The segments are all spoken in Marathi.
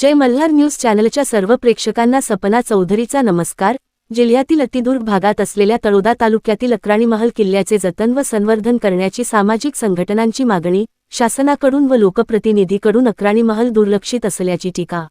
जय मल्हार न्यूज चॅनलच्या सर्व प्रेक्षकांना सपना चौधरीचा नमस्कार. जिल्ह्यातील अतिदूर भागात असलेल्या तळोदा तालुक्यातील अक्राणी महल किल्ल्याचे जतन व संवर्धन करण्याची सामाजिक संघटनांची मागणी शासनाकडून व लोकप्रतिनिधीकडून अक्राणी महल दुर्लक्षित असल्याची टीका.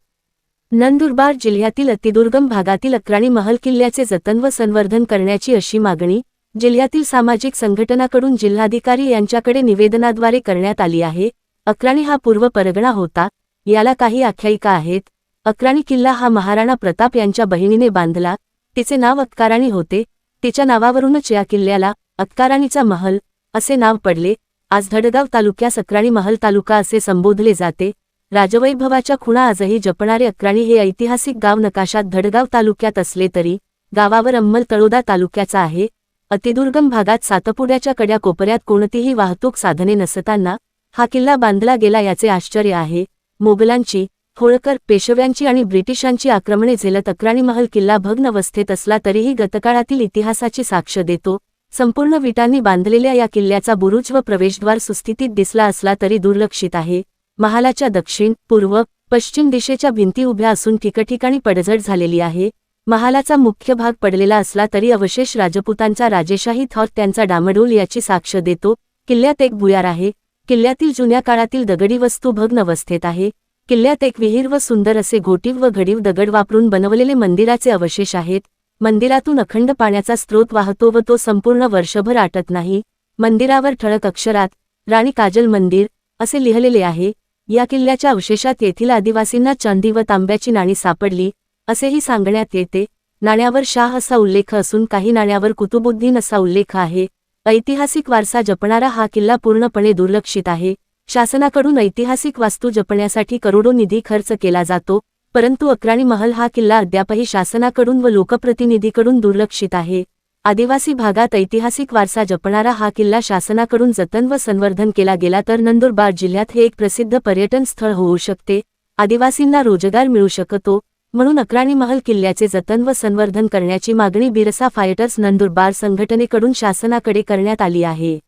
नंदुरबार जिल्ह्यातील अतिदुर्गम भागातील अक्राणी महल किल्ल्याचे जतन व संवर्धन करण्याची अशी मागणी जिल्ह्यातील सामाजिक संघटनाकडून जिल्हाधिकारी यांच्याकडे निवेदनाद्वारे करण्यात आली आहे. अक्राणी हा पूर्व परगणा होता. याला काही आख्यायिका आहेत. अक्राणी किल्ला हा महाराणा प्रताप यांच्या बहिणीने बांधला. तिचे नाव अक्काराणी होते. तिच्या नावावरूनच या किल्ल्याला अक्काराणीचा महल असे नाव पडले. आज धडगाव तालुक्यास अक्राणी महल तालुका असे संबोधले जाते. राजवैभवाच्या खुणा आजही जपणारे अक्राणी हे ऐतिहासिक गाव नकाशात धडगाव तालुक्यात असले तरी गावावर अंमल तळोदा तालुक्याचा आहे. अतिदुर्गम भागात सातपुड्याच्या कड्या कोपऱ्यात कोणतीही वाहतूक साधने नसताना हा किल्ला बांधला गेला याचे आश्चर्य आहे. मोगलांची होळकर पेशव्यांची आणि ब्रिटिशांची आक्रमणे झेलत अक्राणी महल किल्ला भग्न अवस्थेत असला तरीही गतकाळातील इतिहासाची साक्ष देतो. संपूर्ण विटांनी बांधलेल्या या किल्ल्याचा बुरुज व प्रवेशद्वार सुस्थितीत दिसला असला तरी दुर्लक्षित आहे. महालाच्या दक्षिण पूर्व पश्चिम दिशेच्या भिंती उभ्या असून ठिकठिकाणी पडझड झालेली आहे. महालाचा मुख्य भाग पडलेला असला तरी अवशेष राजपुतांचा राजेशाही थॉट त्यांचा डामडोल याची साक्ष देतो. किल्ल्यात एक भुयार आहे. किल्ल्यातील जुन्या काळातील दगडी वस्तू भग्न अवस्थेत आहे. किल्ल्यात एक विहीर व सुंदर असे घोटीव व घडीव दगड वापरून बनवलेले मंदिराचे अवशेष आहेत. मंदिरातून अखंड पाण्याचा स्रोत वाहतो व तो संपूर्ण वर्षभर आटत नाही. मंदिरावर ठळक अक्षरात राणी काजल मंदिर असे लिहिलेले आहे. या किल्ल्याच्या अवशेषात येथील आदिवासींना चांदी व तांब्याची नाणी सापडली असेही सांगण्यात येते. नाण्यावर शाह असा उल्लेख असून काही नाण्यावर कुतुबुद्दीन असा उल्लेख आहे. ऐतिहासिक वारसा जपणारा हा किल्ला पूर्णपणे दुर्लक्षित आहे. शासनाकडून ऐतिहासिक वास्तू जपण्यासाठी करोडो निधी खर्च केला जातो परंतु अक्राणी महल हा किल्ला अद्यापही शासनाकडून व लोकप्रतिनिधीकडून दुर्लक्षित आहे. आदिवासी भागात ऐतिहासिक वारसा जपणारा हा किल्ला शासनाकडून जतन व संवर्धन केला गेला तर नंदुरबार जिल्ह्यात हे एक प्रसिद्ध पर्यटन स्थळ होऊ शकते. आदिवासींना रोजगार मिळू शकतो म्हणून अक्राणी महल किल्ल्याचे जतन व संवर्धन करण्याची मागणी बिरसा फायटर्स नंदुरबार संघटनेकडून शासनाकडे करण्यात आली आहे.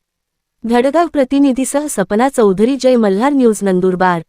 धडगाव प्रतिनिधीसह सपना चौधरी जय मल्हार न्यूज नंदुरबार.